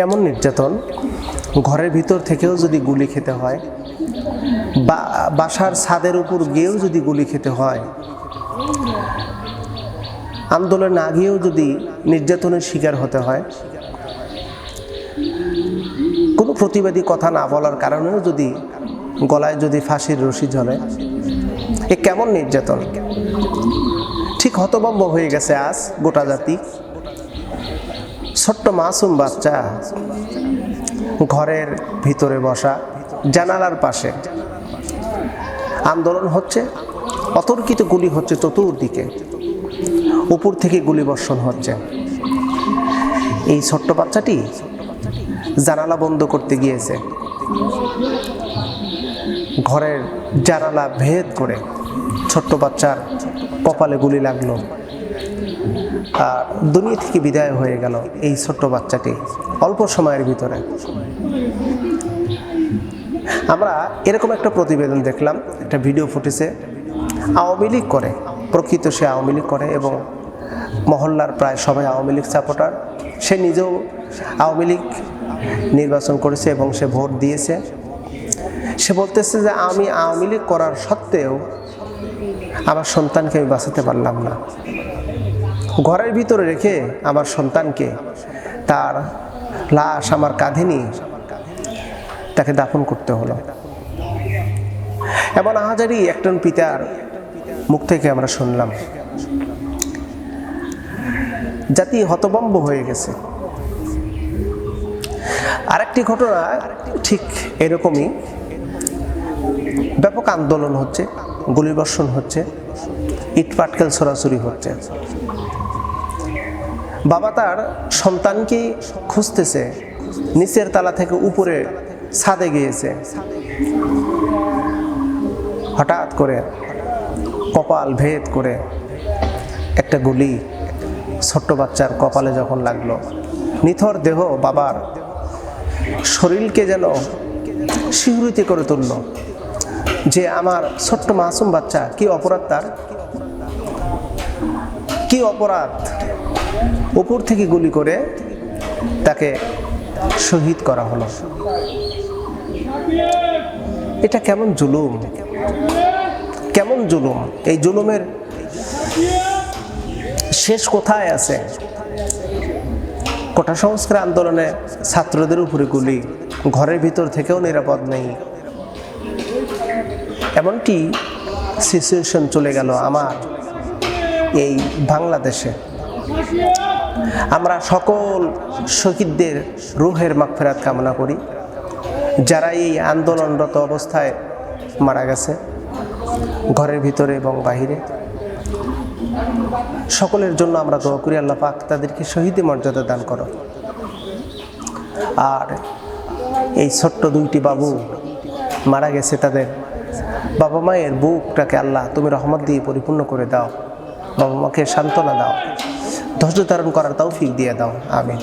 কেমন নির্যাতন? ঘরের ভিতর থেকেও যদি গুলি খেতে হয়, বা, বাসার ছাদের উপর গিয়েও যদি গুলি খেতে হয়, আন্দোলন না গিয়েও যদি নির্যাতনের শিকার হতে হয়, কোনো প্রতিবাদী কথা না বলার কারণেও যদি গলায় যদি ফাঁসির রশি ঝলে এ কেমন নির্যাতন? ঠিক হতভম্ব হয়ে গেছে আজ গোটা জাতি। ছোট্ট মাসুম বাচ্চা ঘরের ভিতরে বসা জানালার পাশে। আন্দোলন হচ্ছে, অতর্কিত গুলি হচ্ছে চতুর্দিকে। উপর থেকে গুলি বর্ষণ হচ্ছে। এই ছোট্ট বাচ্চাটি জানালা বন্ধ করতে গিয়েছে। ঘরের জানালা ভেদ করে ছোট্ট বাচ্চার কপালে গুলি লাগল। দুনিয়া থেকে বিদায় হয়ে গেল এই ছোট্ট বাচ্চাটি অল্প সময়ের ভিতরে। আমরা এরকম একটা প্রতিবেদন দেখলাম, একটা ভিডিও ফুটেছে। আওয়ামী লীগ করে, প্রকৃত সে আওয়ামী লীগ করে এবং মহল্লার প্রায় সবাই আওয়ামী লীগ সাপোর্টার। সে নিজেও আওয়ামী লীগ নির্বাচন করেছে এবং সে ভোট দিয়েছে। সে বলতেছে যে, আমি আওয়ামী লীগ করার সত্ত্বেও আমার সন্তানকে আমি বাঁচাতে পারলাম না। ঘরের ভিতরে রেখে আমার সন্তানকে, তার লাশ, আমার কাঁধে নিয়ে তাকে দাফন করতে হলো। এমন আহাজারি একজন পিতার মুখ থেকে আমরা শুনলাম। জাতি হতবম্ব হয়ে গেছে। আরেকটি ঘটনা ঠিক এরকমই। ব্যাপক আন্দোলন হচ্ছে, গুলিবর্ষণ হচ্ছে ইট পাটকেল ছড়াছড়ি হচ্ছে। বাবা তার সন্তানকে খুঁজতেছে, নিচের তালা থেকে উপরে ছাদে গিয়েছে। হঠাৎ করে কপাল ভেদ করে একটা গুলি ছোট্ট বাচ্চার কপালে যখন লাগল, নিথর দেহ বাবার শরীরকে যেন শিহরিত করে তুলল। যে আমার ছোট্ট মাসুম বাচ্চা, কি অপরাধ তার? কি অপরাধ? উপর থেকে গুলি করে তাকে শহীদ করা হলো। এটা কেমন জুলুম? কেমন জুলুম? এই জুলুমের শেষ কোথায় আছে? কোটা সংস্কার আন্দোলনে ছাত্রদের উপরে গুলি, ঘরের ভিতর থেকেও নিরাপদ নেই। এমনটি সিচুয়েশন চলে গেল আমার এই বাংলাদেশে। আমরা সকল শহীদদের রুহের মাগফেরাত কামনা করি, যারা এই আন্দোলনরত অবস্থায় মারা গেছে, ঘরের ভিতরে এবং বাহিরে। সকলের জন্য আমরা দোয়া করি, আল্লাহ পাক তাদেরকে শহীদ মর্যাদা দান করো। আর এই ছোট্ট দুইটি বাবু মারা গেছে, তাদের বাবা মায়ের বুকটাকে আল্লাহ তুমি রহমত দিয়ে পরিপূর্ণ করে দাও, বাবা মাকে সান্ত্বনা দাও। ধৈর্য ধারণ করার তৌফিক দিয়ে দাও আমি